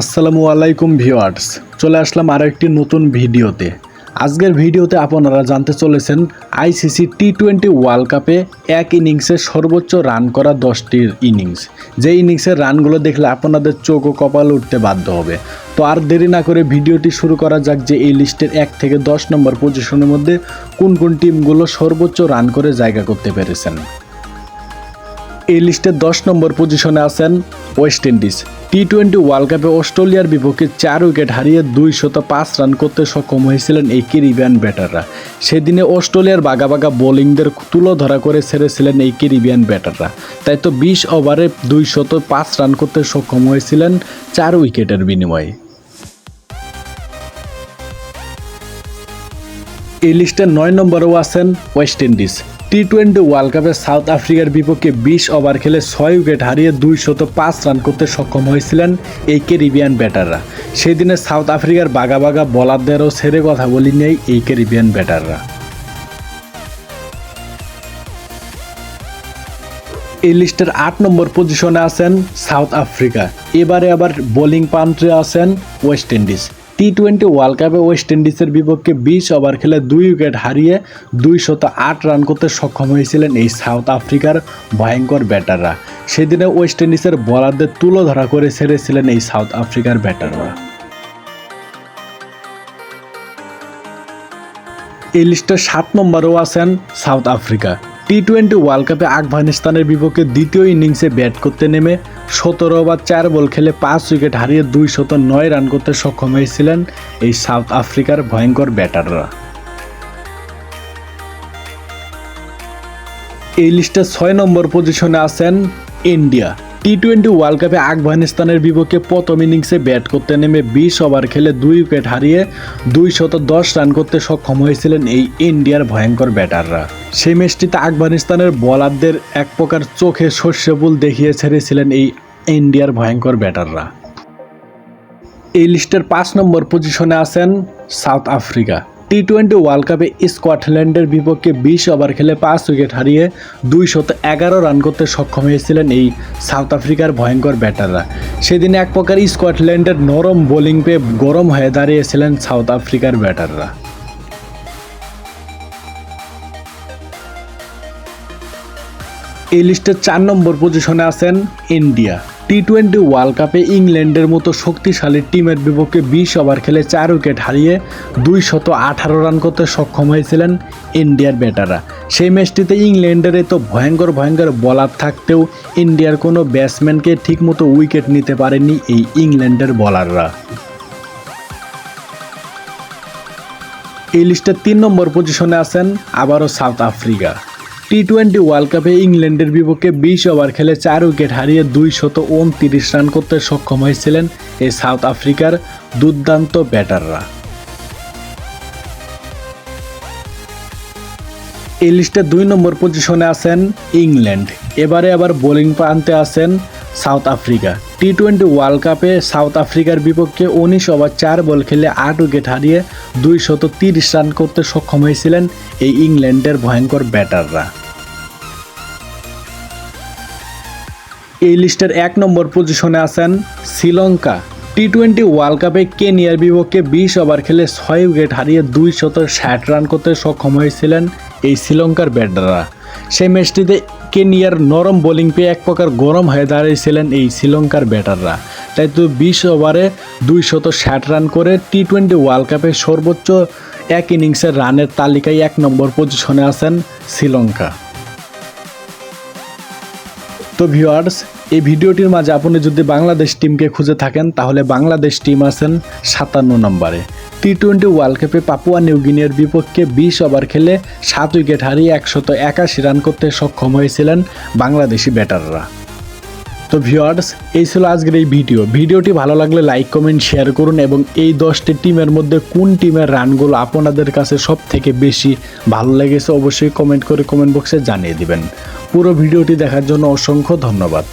আসসালামু আলাইকুম ভিউয়ার্স, চলে আসলাম আরও একটি নতুন ভিডিওতে। আজকের ভিডিওতে আপনারা জানতে চলেছেন আইসিসি টি টোয়েন্টি ওয়ার্ল্ড কাপে এক ইনিংসে সর্বোচ্চ রান করা দশটির ইনিংস যে ইনিংসের রানগুলো দেখলে আপনাদের চোখ ও কপাল উঠতে বাধ্য হবে। তো আর দেরি না করে ভিডিওটি শুরু করা যাক যে এই লিস্টের এক থেকে দশ নম্বর পজিশনের মধ্যে কোন কোন টিমগুলো সর্বোচ্চ রান করে জায়গা করতে পেরেছেন। এই লিস্টে দশ নম্বর পজিশনে আছেন West Indies. T twenty world কাপে অস্ট্রেলিয়ার বিপক্ষে চার উইকেট হারিয়ে দুই শত পাঁচ রান করতে সক্ষম হয়েছিলেন এই ক্যারিবিয়ান ব্যাটাররা। সেদিনে অস্ট্রেলিয়ার বাগা বাগা বোলিংদের তুলো ধরা করে ছেড়েছিলেন এই ক্যারিবিয়ান ব্যাটাররা। তাই তো বিশ ওভারে দুই শত পাঁচ রান করতে সক্ষম হয়েছিলেন চার উইকেটের বিনিময়ে। এই লিস্টে নয় নম্বরেও আছেন West Indies. T twenty world কাপে সাউথ আফ্রিকার বিপক্ষে বিশ ওভার খেলে ছয় উইকেট হারিয়ে দুই শত পাঁচ রান করতে সক্ষম হয়েছিলেন এই ক্যারিবিয়ান ব্যাটাররা সেদিনে সাউথ আফ্রিকার বাগা বাগা বলারদেরও ছেড়ে কথা বলি নেই এই ক্যারিবিয়ান ব্যাটাররা এই লিস্টের আট নম্বর পজিশনে আছেন সাউথ আফ্রিকা এবারে আবার বোলিং প্রান্তে আছেন West Indies T twenty world কাপে ওয়েস্ট ইন্ডিজের বিপক্ষে বিশ ওভার খেলে দুই উইকেট হারিয়ে দুই শত আট রান করতে সক্ষম হয়েছিলেন এই সাউথ আফ্রিকার ভয়ঙ্কর ব্যাটাররা। সেদিনে ওয়েস্ট ইন্ডিজের বলারদের তুলো ধরা করে ছেড়েছিলেন এই সাউথ আফ্রিকার ব্যাটাররা। এই লিস্টের সাত নম্বরেও আছেন South Africa. T twenty world কাপে আফগানিস্তানের বিপক্ষে দ্বিতীয় ইনিংসে ব্যাট করতে নেমে সতেরো ওভার চার বল খেলে পাঁচ উইকেট হারিয়ে দুই শত নয় রান করতে সক্ষম হয়েছিলেন এই সাউথ আফ্রিকার ভয়ঙ্কর ব্যাটাররা। এই লিস্টে ছয় নম্বর পজিশনে আছেন ইন্ডিয়া। টি টোয়েন্টি ওয়ার্ল্ড কাপে আফগানিস্তানের বিপক্ষে প্রথম ইনিংসে ব্যাট করতে নেমে বিশ ওভার খেলে দুই উইকেট হারিয়ে দুই শত দশ রান করতে সক্ষম হয়েছিলেন এই ইন্ডিয়ার ভয়ঙ্কর ব্যাটাররা। সেই ম্যাচটিতে আফগানিস্তানের বলারদের এক প্রকার চোখে শস্য ফুল দেখিয়ে ছেড়েছিলেন এই ইন্ডিয়ার ভয়ঙ্কর ব্যাটাররা। এই লিস্টের পাঁচ নম্বর পজিশনে আছেন South Africa. T twenty world কাপে স্কটল্যান্ডের বিপক্ষে বিশ ওভার খেলে পাঁচ উইকেট হারিয়ে দুই শত এগারো রান করতে সক্ষম হয়েছিলেন এই সাউথ আফ্রিকার ভয়ঙ্কর ব্যাটাররা। সেদিন এক প্রকার স্কটল্যান্ডের নরম বোলিং পেয়ে গরম হয়ে দাঁড়িয়েছিলেন সাউথ আফ্রিকার ব্যাটাররা। এই লিস্টের চার নম্বর পজিশনে আছেন ইন্ডিয়া টি টোয়েন্টি ওয়ার্ল্ড কাপে ইংল্যান্ডের মতো শক্তিশালী টিমের বিপক্ষে বিশ ওভার খেলে চার উইকেট হারিয়ে দুই শত আঠারো রান করতে সক্ষম হয়েছিলেন ইন্ডিয়ার ব্যাটাররা। সেই ম্যাচটিতে ইংল্যান্ডের এত ভয়ঙ্কর ভয়ঙ্কর বলার থাকতেও ইন্ডিয়ার কোনো ব্যাটসম্যানকে ঠিকমতো উইকেট নিতে পারেনি এই ইংল্যান্ডের বলাররা। এই লিস্টের তিন নম্বর পজিশনে আছেন আবারও South Africa. T twenty world কাপে ইংল্যান্ডের বিপক্ষে বিশ ওভার খেলে চার উইকেট হারিয়ে দুই শত উনতিরিশ রান করতে সক্ষম হয়েছিলেন এই সাউথ আফ্রিকার দুর্দান্ত ব্যাটাররা। এই লিস্টে দুই নম্বর পজিশনে আছেন ইংল্যান্ড। এবারে আবার বোলিং প্রান্তে আছেন South Africa. T twenty world কাপে সাউথ আফ্রিকার বিপক্ষে উনিশ ওভার চার বল খেলে আট উইকেট হারিয়ে দুই শত তিরিশ রান করতে সক্ষম হয়েছিলেন এই ইংল্যান্ডের ভয়ঙ্কর ব্যাটাররা। এই লিস্টের এক নম্বর পজিশনে আছেন শ্রীলঙ্কা। টি টোয়েন্টি ওয়ার্ল্ড কাপে কেনিয়ার বিপক্ষে বিশ ওভার খেলে ছয় উইকেট হারিয়ে দুই শত ষাট রান করতে সক্ষম হয়েছিলেন এই শ্রীলঙ্কার ব্যাটাররা। সেই ম্যাচটিতে কেনিয়ার নরম বোলিং পেয়ে এক প্রকার গরম হয়ে দাঁড়িয়েছিলেন এই শ্রীলঙ্কার ব্যাটাররা। তাই তো বিশ ওভারে দুই শত ষাট রান করে টি টোয়েন্টি ওয়ার্ল্ড কাপে সর্বোচ্চ এক ইনিংসের রানের তালিকায় এক নম্বর পজিশনে আছেন শ্রীলঙ্কা। তো ভিউয়ার্স, এই ভিডিওটির মাঝে আপনি যদি বাংলাদেশ টিমকে খুঁজে থাকেন, তাহলে বাংলাদেশ টিম আছেন সাতান্ন নম্বরে। টি টোয়েন্টি ওয়ার্ল্ড কাপে পাপুয়া নিউগিনিয়ার বিপক্ষে বিশ ওভার খেলে সাত উইকেট হারিয়ে একশত একাশি রান করতে সক্ষম হয়েছিলেন বাংলাদেশি ব্যাটাররা। তো ভিওয়ার্স এই ছিল আজকের এই ভিডিও। ভিডিওটি ভালো লাগলে লাইক কমেন্ট শেয়ার করুন এবং এই দশটি টিমের মধ্যে কোন টিমের রানগুলো আপনাদের কাছে সব থেকে বেশি ভালো লেগেছে অবশ্যই কমেন্ট করে কমেন্ট বক্সে জানিয়ে দিবেন। পুরো ভিডিওটি দেখার জন্য অসংখ্য ধন্যবাদ।